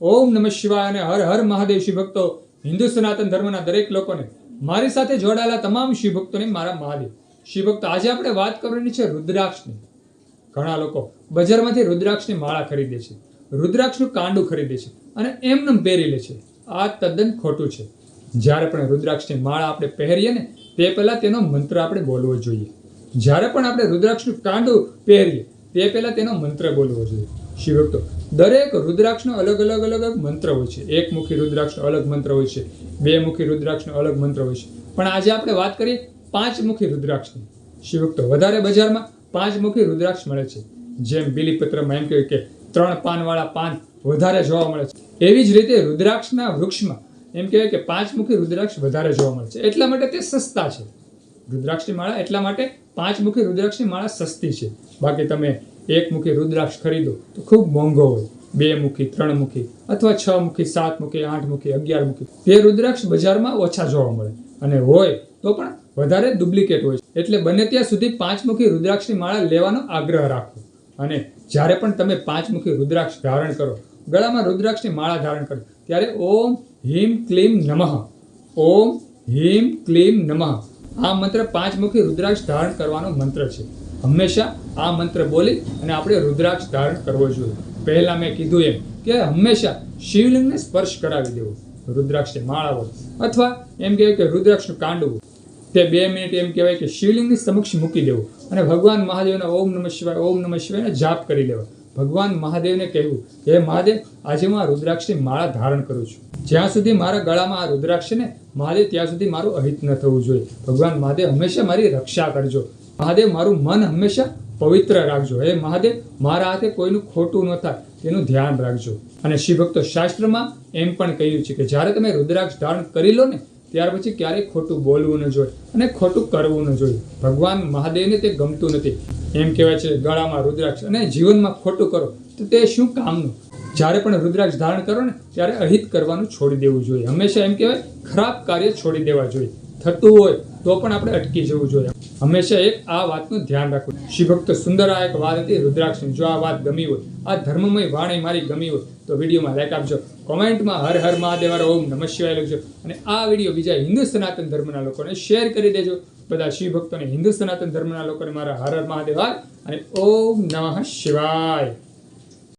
ઓમ નમઃ શિવાય અને હર હર મહાદેવ શિવ ભક્તો હિન્દુ સનાતન ધર્મના દરેક લોકોને મારી સાથે જોડાયેલા તમામ શિવ ભક્તોને મારા મહાદેવ. શિવ ભક્તો આજે આપણે વાત કરવાની છે રુદ્રાક્ષની. ઘણા લોકો બજારમાંથી રુદ્રાક્ષની માળા ખરીદે છે, રુદ્રાક્ષનું કાંડું ખરીદે છે અને એમનેમ પહેરી લે છે. આ તદ્દન ખોટું છે. જ્યારે પણ રુદ્રાક્ષની માળા આપણે પહેરીએ ને, તે પહેલાં તેનો મંત્ર આપણે બોલવો જોઈએ. જ્યારે પણ આપણે રુદ્રાક્ષનું કાંડું પહેરીએ, તે પહેલાં તેનો મંત્ર બોલવો જોઈએ. શિવભક્તો દરેક રુદ્રાક્ષનો અલગ અલગ અલગ અલગ મંત્ર હોય છે. એક મુખી રુદ્રાક્ષનો અલગ મંત્ર હોય છે, બે મુખી રુદ્રાક્ષનો અલગ મંત્ર હોય છે. પણ આજે આપણે વાત કરીએ પાંચ મુખી રુદ્રાક્ષની. શિવભક્તો વધારે બજારમાં પાંચ મુખી રુદ્રાક્ષ મળે છે. જેમ બિલીપત્રમાં એમ કહેવાય કે ત્રણ પાનવાળા પાન વધારે જોવા મળે છે. એવી જ રીતે રુદ્રાક્ષના વૃક્ષમાં એમ કહેવાય કે પાંચ મુખી રુદ્રાક્ષ વધારે જોવા મળે છે. એટલા માટે તે સસ્તા છે. રુદ્રાક્ષની માળા એટલા માટે પાંચ મુખી રુદ્રાક્ષની માળા સસ્તી છે. બાકી તમે એક મુખી રુદ્રાક્ષ ખરીદો, તો ખૂબ મોંઘો હોય. બે મુખી, ત્રણ મુખી, અથવા છ મુખી, સાત મુખી, આઠ મુખી, અગિયાર મુખી. તે રુદ્રાક્ષ બજારમાં ઓછા જોવા મળે. અને હોય તો પણ વધારે ડુપ્લિકેટ હોય એટલે બને ત્યાં સુધી પાંચમુખી રુદ્રાક્ષની માળા લેવાનો આગ્રહ રાખો. અને જ્યારે પણ તમે પાંચ મુખી રુદ્રાક્ષ ધારણ કરો, ગળામાં રુદ્રાક્ષની માળા ધારણ કરો, ત્યારે ઓમ હિમ ક્લીમ નમઃ. ઓમ હિમ ક્લીમ નમઃ. આ મંત્ર પાંચ મુખી રુદ્રાક્ષ ધારણ કરવાનો મંત્ર છે. હંમેશા આ મંત્ર બોલી અને આપણે રુદ્રાક્ષ ધારણ કરવો જોઈએ. પહેલાં મેં કીધું એમ કે હંમેશા શિવલિંગને સ્પર્શ કરાવી દેવો, રુદ્રાક્ષની માળા હોય અથવા એમ કહેવાય કે રુદ્રાક્ષનું કાંડવું તે બે મિનિટ એમ કહેવાય કે શિવલિંગની સમક્ષ મૂકી દેવું અને ભગવાન મહાદેવના ઓમ નમઃ શિવાય, ઓમ નમઃ શિવાયને જાપ કરી લેવા. ભગવાન મહાદેવને કહેવું હે મહાદેવ, આજે હું આ રુદ્રાક્ષની માળા ધારણ કરું છું. જ્યાં સુધી મારા ગળામાં આ રુદ્રાક્ષને મહાદેવ, ત્યાં સુધી મારું અહિત ન થવું જોઈએ. ભગવાન મહાદેવ, હંમેશા મારી રક્ષા કરજો. મહાદેવ, મારું મન હંમેશા પવિત્ર રાખજો. હે મહાદેવ, મારા હાથે કોઈનું ખોટું ન થાય, તેનું ધ્યાન રાખજો. અને શિવભક્તો શાસ્ત્રમાં એમ પણ કહ્યું છે કે જ્યારે તમે રુદ્રાક્ષ ધારણ કરી લો ને, ત્યાર પછી ક્યારેય ખોટું બોલવું ન જોઈએ અને ખોટું કરવું ન જોઈએ. ભગવાન મહાદેવને તે ગમતું નથી. એમ કહેવાય છે, ગળામાં રુદ્રાક્ષ અને જીવનમાં ખોટું કરો, તો તે શું કામનું? જ્યારે પણ રુદ્રાક્ષ ધારણ કરો ને, ત્યારે અહિત કરવાનું છોડી દેવું જોઈએ. હંમેશા એમ કહેવાય, ખરાબ કાર્ય છોડી દેવા જોઈએ. થતું હોય તો પણ આપણે અટકી જવું જોઈએ. હંમેશા એક આ વાતનું ધ્યાન રાખવું. શિવભક્ત સુંદર આ એક વાત હતી, રુદ્રાક્ષની. જો આ વાત ગમી હોય, આ ધર્મમય વાણી મારી ગમી હોય, તો વિડીયોમાં લાઈક આપજો. કોમેન્ટમાં હર હર મહાદેવાર ઓમ નમઃ શિવાય લખજો. અને આ વીડિયો બીજા હિન્દુ સનાતન ધર્મના લોકોને શેર કરી દેજો. બધા શિવ ભક્તોને હિન્દુ સનાતન ધર્મના લોકોને મારા હર હર મહાદેવ અને ઓમ નમઃ શિવાય.